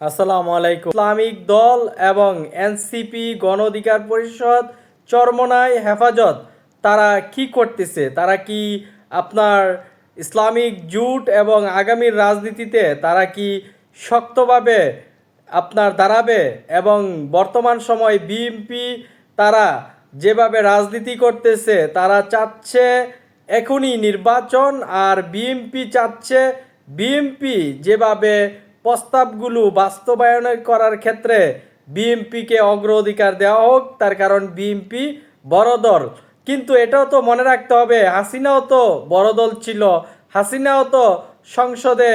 আসসালামু আলাইকুম। ইসলামিক দল এবং এনসিপি গণ অধিকার পরিষদ চরমনায় হেফাজত, তারা কি করতেছে? তারা কি আপনার ইসলামিক জুট এবং আগামীর রাজনীতিতে তারা কি শক্তভাবে আপনার দাঁড়াবে? এবং বর্তমান সময় বিএনপি তারা যেভাবে রাজনীতি করতেছে, তারা চাচ্ছে এখনই নির্বাচন, আর বিএনপি চাচ্ছে বিএনপি যেভাবে প্রস্তাবগুলো বাস্তবায়ন করার ক্ষেত্রে বিএনপিকে অগ্রাধিকার দেওয়া হোক, তার কারণ বিএনপি বড় দল। কিন্তু এটাও তো মনে রাখতে হবে, হাসিনাও তো বড় দল ছিল। হাসিনাও তো সংসদে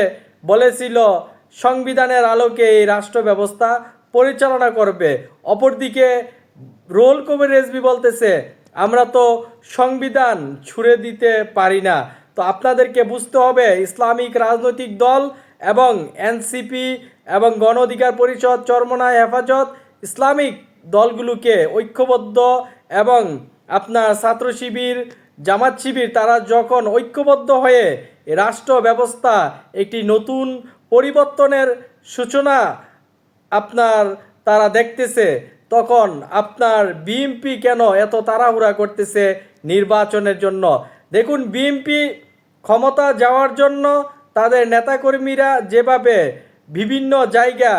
বলেছিল, সংবিধানের আলোকে এই রাষ্ট্র ব্যবস্থা পরিচালনা করবে। অপরদিকে রোল কবির রেজবি বলতেছে, আমরা তো সংবিধান ছুড়ে দিতে পারি না। তো আপনাদেরকে বুঝতে হবে, ইসলামিক রাজনৈতিক দল এবং এনসিপি এবং গণ অধিকার পরিষদ, চরমনায় হেফাজত, ইসলামিক দলগুলোকে ঐক্যবদ্ধ এবং আপনার ছাত্র শিবির, জামাত শিবির, তারা যখন ঐক্যবদ্ধ হয়ে রাষ্ট্র ব্যবস্থা, একটি নতুন পরিবর্তনের সূচনা আপনার তারা দেখতেছে, তখন আপনার বিএমপি কেন এত তাড়াহুড়া করতেছে নির্বাচনের জন্য? দেখুন বিএমপি ক্ষমতা যাওয়ার জন্য তাদের নেতাকর্মীরা যেভাবে বিভিন্ন জায়গা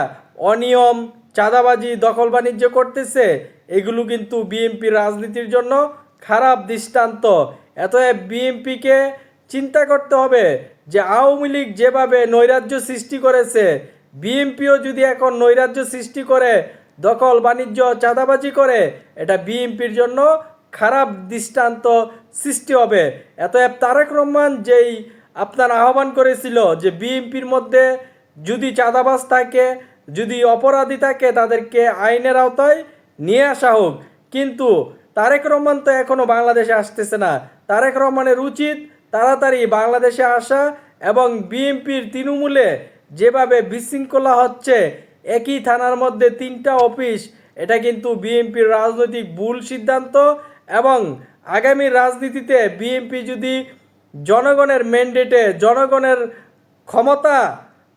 অনিয়ম, চাঁদাবাজি, দখল বাণিজ্য করতেছে, এগুলো কিন্তু বিএনপির রাজনীতির জন্য খারাপ দৃষ্টান্ত। এতএব বিএনপিকে চিন্তা করতে হবে যে আওয়ামী লীগ যেভাবে নৈরাজ্য সৃষ্টি করেছে, বিএনপিও যদি এখন নৈরাজ্য সৃষ্টি করে, দখল, বাণিজ্য, চাঁদাবাজি করে, এটা বিএনপির জন্য খারাপ দৃষ্টান্ত সৃষ্টি হবে। এতএব তারেক রহমান যেই আপনার আহ্বান করেছিল যে বিএনপির মধ্যে যদি চাঁদাবাজ থাকে, যদি অপরাধী থাকে, তাদেরকে আইনের আওতায় নিয়ে আসা হোক। কিন্তু তারেক রহমান তো এখনও বাংলাদেশে আসতেছে না। তারেক রহমানের উচিত তাড়াতাড়ি বাংলাদেশে আসা এবং বিএনপির তৃণমূলে যেভাবে বিশৃঙ্খলা হচ্ছে, একই থানার মধ্যে তিনটা অফিস, এটা কিন্তু বিএনপির রাজনৈতিক ভুল সিদ্ধান্ত এবং আগামী রাজনীতিতে বিএনপি যদি জনগণের ম্যান্ডেটে জনগণের ক্ষমতা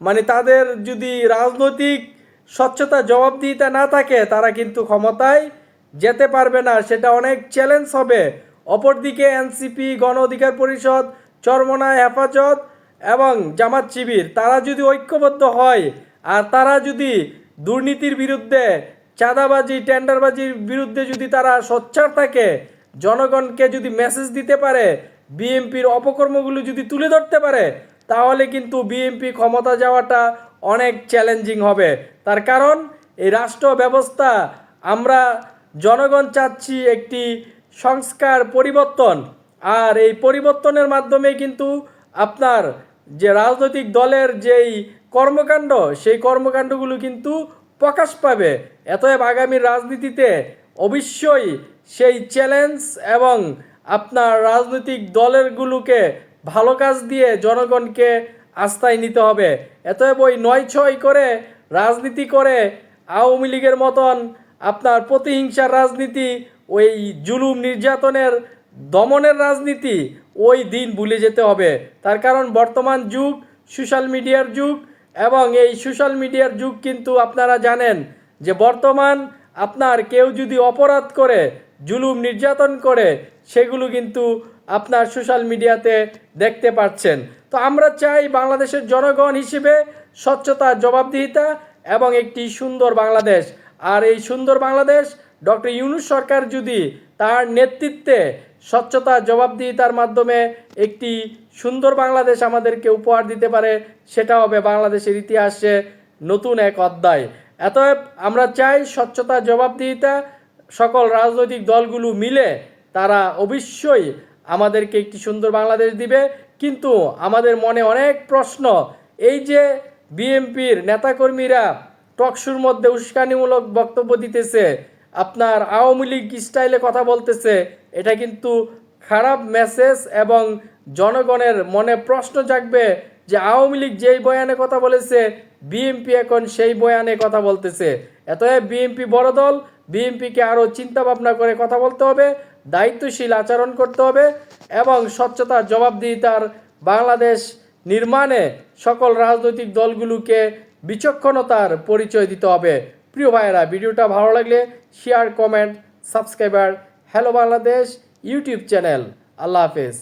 মানে তাদের যদি রাজনৈতিক স্বচ্ছতা জবাবদিহিতা না থাকে, তারা কিন্তু ক্ষমতায় যেতে পারবে না। সেটা অনেক চ্যালেঞ্জ হবে। অপরদিকে এনসিপি গণ অধিকার পরিষদ চরমনায় হেফাজত এবং জামাত শিবির, তারা যদি ঐক্যবদ্ধ হয় আর তারা যদি দুর্নীতির বিরুদ্ধে, চাঁদাবাজি, টেন্ডারবাজির বিরুদ্ধে যদি তারা সোচ্চার থাকে, জনগণকে যদি মেসেজ দিতে পারে বিএনপির অপকর্মগুলো যদি তুলে ধরতে পারে, তাহলে কিন্তু বিএনপি ক্ষমতা যাওয়াটা অনেক চ্যালেঞ্জিং হবে। তার কারণ, এই রাষ্ট্র ব্যবস্থা, আমরা জনগণ চাচ্ছি একটি সংস্কার পরিবর্তন। আর এই পরিবর্তনের মাধ্যমে কিন্তু আপনার যে রাজনৈতিক দলের যেই কর্মকাণ্ড, সেই কর্মকাণ্ডগুলো কিন্তু প্রকাশ পাবে। এতএব আগামীর রাজনীতিতে অবশ্যই সেই চ্যালেঞ্জ এবং আপনার রাজনৈতিক দলেরগুলোকে ভালো কাজ দিয়ে জনগণকে আস্থায় নিতে হবে। এতএব ওই নয় ছয় করে রাজনীতি করে আওয়ামী লীগের মতন আপনার প্রতিহিংসার রাজনীতি, ওই জুলুম নির্যাতনের দমনের রাজনীতি ওই দিন ভুলে যেতে হবে। তার কারণ বর্তমান যুগ, সোশ্যাল মিডিয়ার যুগ এবং এই সোশ্যাল মিডিয়ার যুগ কিন্তু আপনারা জানেন যে বর্তমান আপনার কেউ যদি অপরাধ করে জুলুম নির্যাতন করে, সেগুলো কিন্তু আপনার সোশ্যাল মিডিয়াতে দেখতে পাচ্ছেন। তো আমরা চাই বাংলাদেশের জনগণ হিসেবে স্বচ্ছতা, জবাবদিহিতা এবং একটি সুন্দর বাংলাদেশ। আর এই সুন্দর বাংলাদেশ ডক্টর ইউনুস সরকার যদি তার নেতৃত্বে স্বচ্ছতা, জবাবদিহিতার মাধ্যমে একটি সুন্দর বাংলাদেশ আমাদেরকে উপহার দিতে পারে, সেটা হবে বাংলাদেশের ইতিহাসে নতুন এক অধ্যায়। এতএব আমরা চাই স্বচ্ছতা, জবাবদিহিতা সকল রাজনৈতিক দলগুলো মিলে তারা অবশ্যই আমাদেরকে একটি সুন্দর বাংলাদেশ দিবে। কিন্তু আমাদের মনে অনেক প্রশ্ন, এই যে বিএনপির নেতাকর্মীরা টকশুর মধ্যে উস্কানিমূলক বক্তব্য দিতেছে, আপনার আওয়ামী লীগ স্টাইলে কথা বলতেছে, এটা কিন্তু খারাপ মেসেজ এবং জনগণের মনে প্রশ্ন জাগবে যে আওয়ামী লীগ যেই বয়ানে কথা বলেছে, বিএনপি এখন সেই বয়ানে কথা বলতেছে। এতএব বিএনপি বড় দল বিএনপিকে আরও চিন্তা ভাবনা করে কথা বলতে হবে, দায়িত্বশীল আচরণ করতে হবে এবং স্বচ্ছতা, জবাবদিহিতার বাংলাদেশ নির্মাণে সকল রাজনৈতিক দলগুলোকে বিচক্ষণতার পরিচয় দিতে হবে। প্রিয় ভাইয়েরা, ভিডিওটা ভালো লাগলে share comment subscriber hello Bangladesh YouTube channel আল্লাহ হাফেজ।